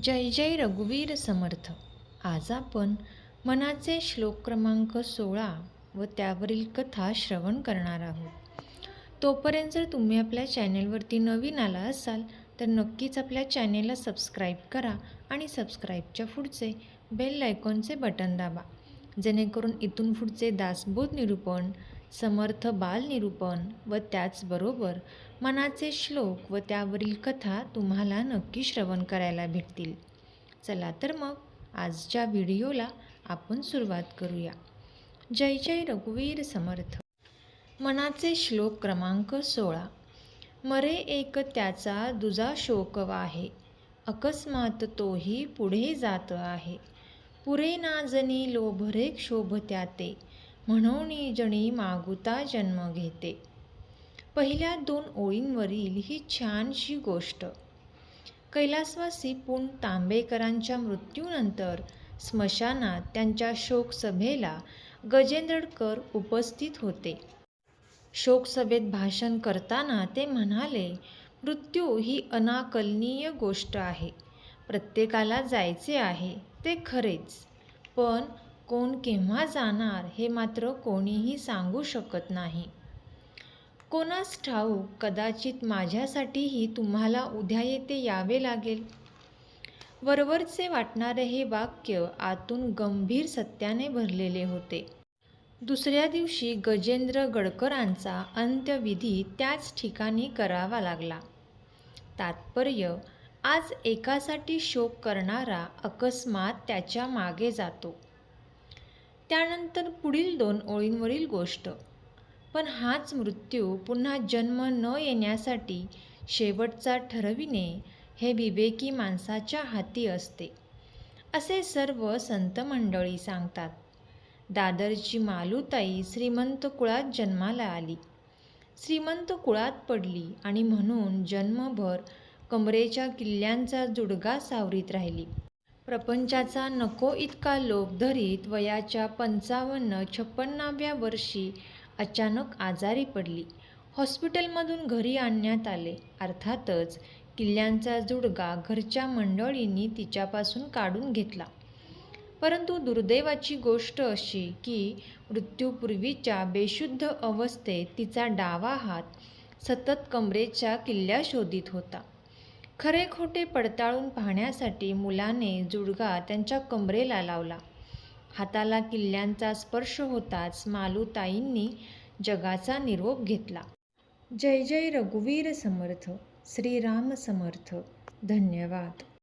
जय जय रघुवीर समर्थ. आज आपण मनाचे श्लोक क्रमांक सोळा व त्यावरील कथा श्रवण करणार आहोत. तोपर्यंत जर तुम्ही आपल्या चॅनेलवरती नवीन आला असाल तर नक्कीच आपल्या चॅनेलला सबस्क्राईब करा आणि सबस्क्राईबच्या पुढचे बेल आयकॉनचे बटन दाबा. जेणेकरून इथून पुढचे दासबोध निरूपण समर्थ बालनिरूपण व त्याचबरोबर मनाचे श्लोक व त्यावरील कथा तुम्हाला नक्की श्रवण करायला भेटतील. चला तर मग आजच्या व्हिडिओला आपण सुरुवात करूया. जय जय रघुवीर समर्थ. मनाचे श्लोक क्रमांक सोळा. मरे एक त्याचा दुजा शोक आहे अकस्मात तोही पुढे जात आहे. पुरे नाजनी लोभरे क्षोभ त्याते म्हणून जणी मागुता जन्म घेते. पहिल्या दोन ओळींवरील ही छानशी गोष्ट. कैलासवासी पुण तांबेकरांच्या मृत्यूनंतर स्मशानात त्यांच्या शोकसभेला गजेंद्रकर उपस्थित होते. शोकसभेत भाषण करताना ते म्हणाले मृत्यू ही अनाकलनीय गोष्ट आहे. प्रत्येकाला जायचे आहे ते खरेच. पण कोण केव्हा जाणार हे मात्र कोणीही सांगू शकत नाही. कोणास ठाऊक कदाचित माझ्यासाठीही तुम्हाला उद्या येथे यावे लागेल. वरवरचे वाटणारे हे वाक्य आतून गंभीर सत्याने भरलेले होते. दुसऱ्या दिवशी गजेंद्र गडकरांचा अंत्यविधी त्याच ठिकाणी करावा लागला. तात्पर्य आज एकासाठी शोक करणारा अकस्मात त्याच्यामागे जातो. त्यानंतर पुढील दोन ओळींवरील गोष्ट. पण हाच मृत्यू पुन्हा जन्म न येण्यासाठी शेवटचा ठरविणे हे विवेकी माणसाच्या हाती असते. असे सर्व संत मंडळी सांगतात. दादरची मालूताई श्रीमंत कुळात जन्माला आली. श्रीमंत कुळात पडली आणि म्हणून जन्मभर कमरेच्या किल्ल्यांचा जुडगा सावरीत राहिली. प्रपंचाचा नको इतका लोभ धरीत वयाच्या पंचावन्न छप्पन्नाव्या वर्षी अचानक आजारी पडली. हॉस्पिटलमधून घरी आणण्यात आले. अर्थातच किल्ल्यांचा जुडगा घरच्या मंडळींनी तिच्यापासून काढून घेतला. परंतु दुर्दैवाची गोष्ट अशी की मृत्यूपूर्वीच्या बेशुद्ध अवस्थेत तिचा डावा हात सतत कमरेच्या किल्ल्या शोधित होता. खरे खोटे पडताळून पाहण्यासाठी मुलाने जुडगा त्यांच्या कमरेला लावला. हाताला किल्ल्यांचा स्पर्श होताच मालूताईंनी जगाचा निरोप घेतला. जय जय रघुवीर समर्थ श्रीराम समर्थ. धन्यवाद.